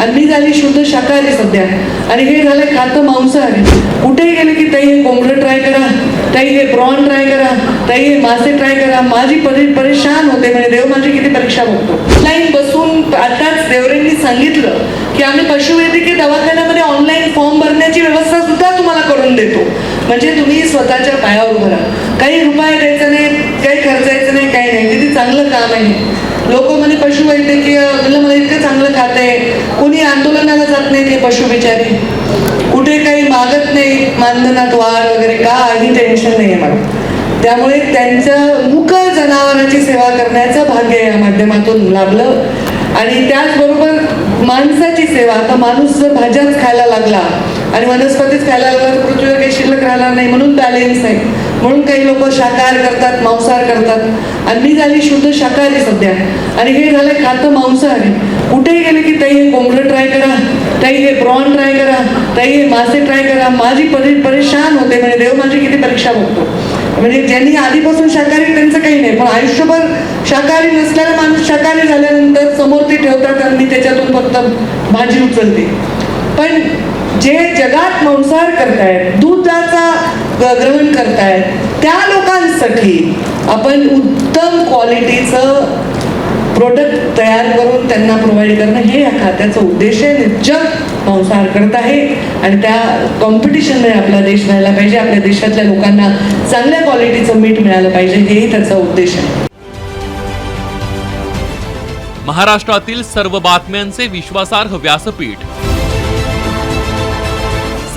अन्नी झाली शुद्ध शाकाहारी सध्या. आणि हे झालं खातं मांसाहारी. कुठेही गेले की ताई हे कोंबडं ट्राय करा ताई हे प्रॉन ट्राय करा ताई हे मासे ट्राय करा. माझी परी परेशान होते म्हणजे देव माझी किती परीक्षा बघतो. लाईन बसून आताच देवरेंनी सांगितलं की आम्ही पशुवैद्यकीय दवाखान्यामध्ये ऑनलाईन फॉर्म भरण्याची व्यवस्था सुद्धा तुम्हाला करून देतो. म्हणजे तुम्ही स्वतःच्या पायावर उभं राहा. काही रुपये द्यायचा नाही काही खर्चायचं नाही काही नाही. किती चांगलं काम आहे लोक म्हणजे पशुवैद्यकीय म्हणलं मला इतकं चांगलं खात आहे. कोणी आंदोलनाला जात नाही ते पशु बिचारे कुठे काही मागत नाही मानधनात वाढ वगैरे काही टेन्शन नाही आहे मला. त्यामुळे त्यांचं मुक जनावरांची सेवा करण्याचं भाग्य या माध्यमातून लाभलं. आणि त्याचबरोबर माणसाची सेवा आता माणूस जर भाज्याच खायला लागला आणि वनस्पतीच खायला लागला तर पृथ्वीवर काही शिल्लक राहणार नाही म्हणून बॅलेन्स आहे. म्हणून काही लोक शाकाहार करतात मांसाहार करतात. आणि मी झाली शुद्ध शाकाहारी सध्या. आणि हे झालं खातं मांसाहारी. कुठेही गेले की ताई हे कोंबडं ट्राय करा ताई हे प्रॉन ट्राय करा ताई हे मासे ट्राय करा. माझी परि परेशान होते. म्हणजे देव माझी किती परीक्षा बघतो. म्हणजे ज्यांनी आधीपासून शाकाहारी त्यांचं काही नाही. पण आयुष्यभर शाकाहारी नसलेला माणूस शाकाहारी झाल्यानंतर समोर ते ठेवतात आणि त्याच्यातून फक्त भाजी उचलते. पण जे जगात मांसाहार करतायत दुधाचा ग्रहण करतायत. त्या लोकांसाठी आपण उत्तम क्वालिटीचं प्रोडक्ट तयार करून त्यांना प्रोव्हाइड करणं हे या खात्याचा उद्देश आहे. निश्चित संसार करत आहे. आणि त्या कॉम्पिटिशनमध्ये आपला देश राहायला पाहिजे. आपल्या देशातल्या लोकांना चांगल्या क्वालिटीचं मीठ मिळालं पाहिजे. हेही त्याचा उद्देश आहे. महाराष्ट्रातील सर्व बातम्यांचे विश्वासार्ह व्यासपीठ